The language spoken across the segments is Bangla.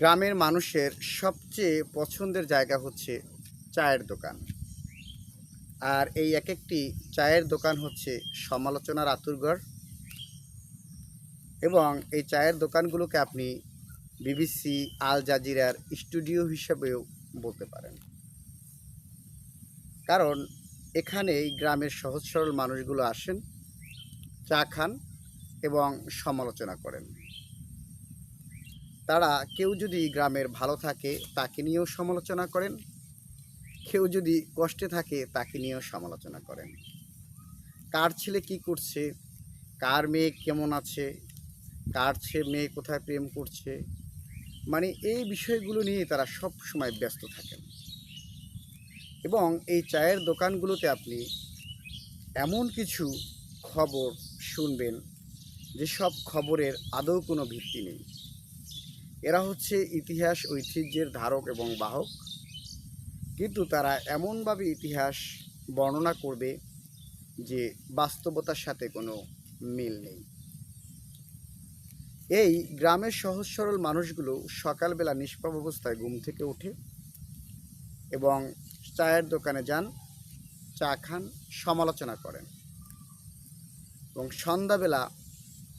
গ্রামের মানুষের সবচেয়ে পছন্দের জায়গা হচ্ছে চায়ের দোকান। আর এই এক একটি চায়ের দোকান হচ্ছে সমালোচনার আতুরঘর এবং এই চায়ের দোকানগুলোকে আপনি বিবিসি, আল জাজিরার স্টুডিও হিসাবেও বলতে পারেন। কারণ এখানেই গ্রামের সহজ সরল মানুষগুলো আসেন, চা খান এবং সমালোচনা করেন। তারা কেউ যদি গ্রামের ভালো থাকে, তাকে নিয়েও সমালোচনা করেন। কেউ যদি কষ্টে থাকে, তাকে নিয়েও সমালোচনা করেন। কার ছেলে কি করছে? কার মেয়ে কেমন আছে? কার ছেলে মেয়ে কোথায় প্রেম করছে? মানে এই বিষয়গুলো নিয়ে তারা সব সময় ব্যস্ত থাকেন। এবং এই চায়ের দোকানগুলোতে আপনি এমন কিছু খবর শুনবেন যে সব খবরের আদৌ কোনো ভিত্তি নেই। এরা হচ্ছে ইতিহাস, ঐতিহ্যের ধারক এবং বাহক। কিন্তু তারা এমনভাবে ইতিহাস বর্ণনা করবে যে বাস্তবতার সাথে কোনো মিল নেই। এই গ্রামের সহজ সরল মানুষগুলো সকালবেলা নিষ্পাপ অবস্থায় ঘুম থেকে ওঠে এবং চায়ের দোকানে যান, চা খান, সমালোচনা করেন এবং সন্ধ্যাবেলা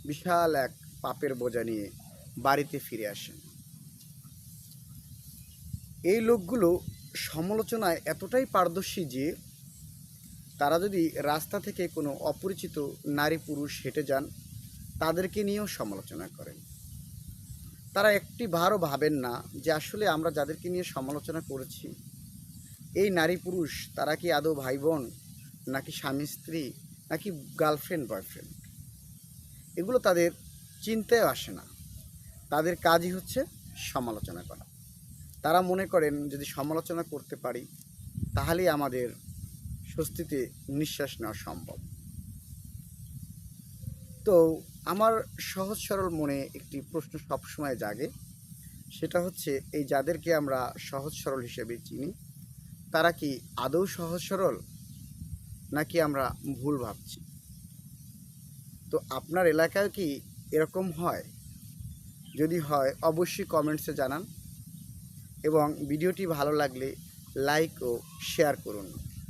বিশাল এক পাপের বোঝা নিয়ে বাড়িতে ফিরে আসেন। এই লোকগুলো সমালোচনায় এতটাই পারদর্শী যে, তারা যদি রাস্তা থেকে কোনো অপরিচিত নারী পুরুষ হেঁটে যান, তাদেরকে নিয়েও সমালোচনা করেন। তারা একটি ভারও ভাবেন না যে, আসলে আমরা যাদেরকে নিয়ে সমালোচনা করেছি, এই নারী পুরুষ তারা কি আদৌ ভাই বোন নাকি স্বামী, স্ত্রী, নাকি গার্লফ্রেন্ড, বয়ফ্রেন্ড? এগুলো তাদের চিন্তায় আসে না। তাদের কাজই হচ্ছে সমালোচনা করা। তারা মনে করেন, যদি সমালোচনা করতে পারি, তাহলেই আমাদের স্বস্তিতে নিঃশ্বাস নেওয়া সম্ভব। তো আমার সহজ সরল মনে একটি প্রশ্ন সবসময় জাগে। সেটা হচ্ছে, এই যাদেরকে আমরা সহজ সরল হিসেবে চিনি, তারা কি আদৌ সহজ সরল? নাকি আমরা ভুল ভাবছি? তো আপনার এলাকায় কি এরকম হয়? যদি হয় অবশ্যই কমেন্টসে জানান। এবং ভিডিওটি ভালো লাগলে লাইক ও শেয়ার করুন।